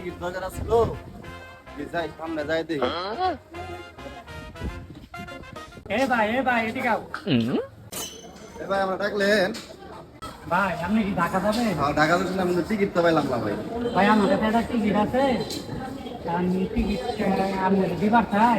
Ticket দরকার আসছিল কি যাই সামনে যাই দেখি। এ ভাই এ ভাই এদিকে আও। এ ভাই আমরা ডাকলেন। ভাই আপনি কি ঢাকা যাবেন? হ্যাঁ, ঢাকা যাচ্ছিলাম কিন্তু টিকিট তো পাইলাম না ভাই। ভাই আমার কাছে একটা টিকিট আছে। আমি টিকিট আমি দিবার চাই।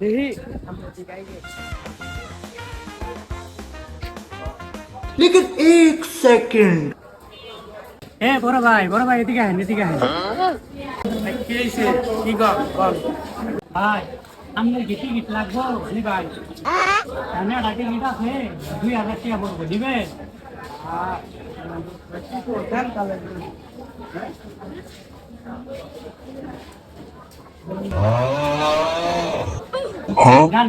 আমরা দিকাই গে এ বড় ভাই বড় ভাই এদিকে আহেন এদিকে আহেন। কি হয়েছে কি কর বল। ভাই আপনার কি টিকিট লাগবো জি ভাই? আমি একটা টিকিট আছে দুই হাজার টাকা দিবেন দেন তাহলে গান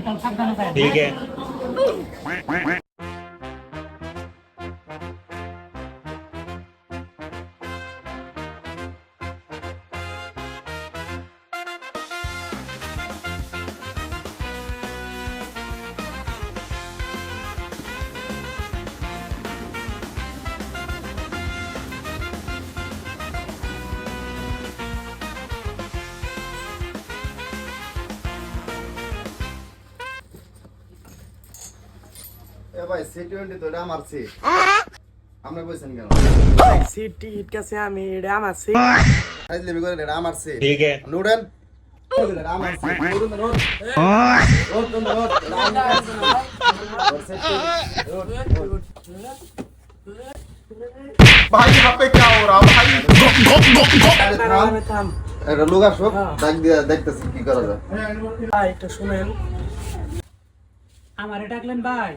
এ ভাই সি টোয়েন্টি তো এটা আমার সিট আপনি বলছেন কেন সিট টিকিট কাছে আমি এটা আমার সিট ফাইজলামি করেন এটা আমার সিট ठीक है নুডেন এটা আমার seat নুডেন road road road road এটা আমার সিট। ওর সিট রোড রোড भाई यहाँ पे क्या हो रहा भाई আরে থাম। থাম একটা লোক আসো ডাক দিয়ে দেখতেছি কি করা যায় ভাই একটু শুনেন আমারে ডাকলেন ভাই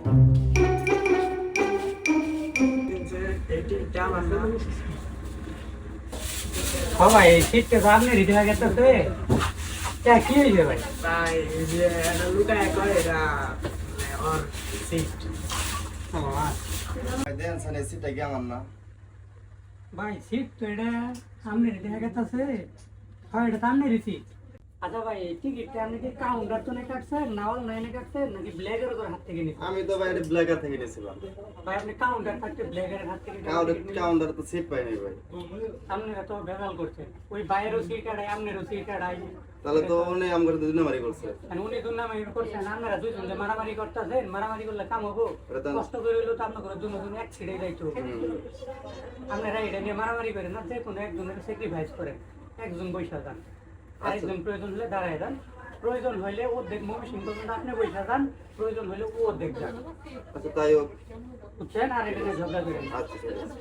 ভাই এই তো আপনি কে হয়েছে লুকায় মানে ওর সিট ও, আচ্ছা। ভাই দেন সানে সিটটা কি আমার না? ভাই সিট তো এটা হয়ে গেছে হয় এটা তো রিসিট আচ্ছা ভাই টিকিটটা আপনি কি কাউন্টার তো না কাটছেন না অনলাইনে কাটছেন নাকি ব্ল্যাকের তোর হাত থেকে নিছেন আমি তো ভাই এটা ব্ল্যাকার থেকে নিয়েছিলাম ভাই আপনি কাউন্টার থাকতে ব্ল্যাকের হাত থেকে কাউন্টার কাউন্টার তো সিট পাইনি ভাই। আপনারা তো ভেজাল করছেন ওই বাইরেরও সিট আড়াই আপনারও সিট আড়াই তাহলে তো উনি আমার দুই করছে। করছেন আপনারা দুইজন যে মারামারি করতেছেন মারামারি করলে কাম হব? কষ্ট করে তো আপনার দুজন এক ছিড়ে যাইতো আপনারা এটা নিয়ে মারামারি করেন না যে কোনো একজনের স্যাক্রিফাইস করেন। একজন বৈশা যান। আরেকজন প্রয়োজন হলে দাঁড়ায় যান। প্রয়োজন হইলে অর্ধেক মমিসিং পর্যন্ত আপনি বৈশা যান। প্রয়োজন হইলে ও অর্ধেক যান। আচ্ছা তাই হোক। বুঝছেন? আর এটা নিয়ে ঝগড়া করেন না। আচ্ছা ঠিক আছে।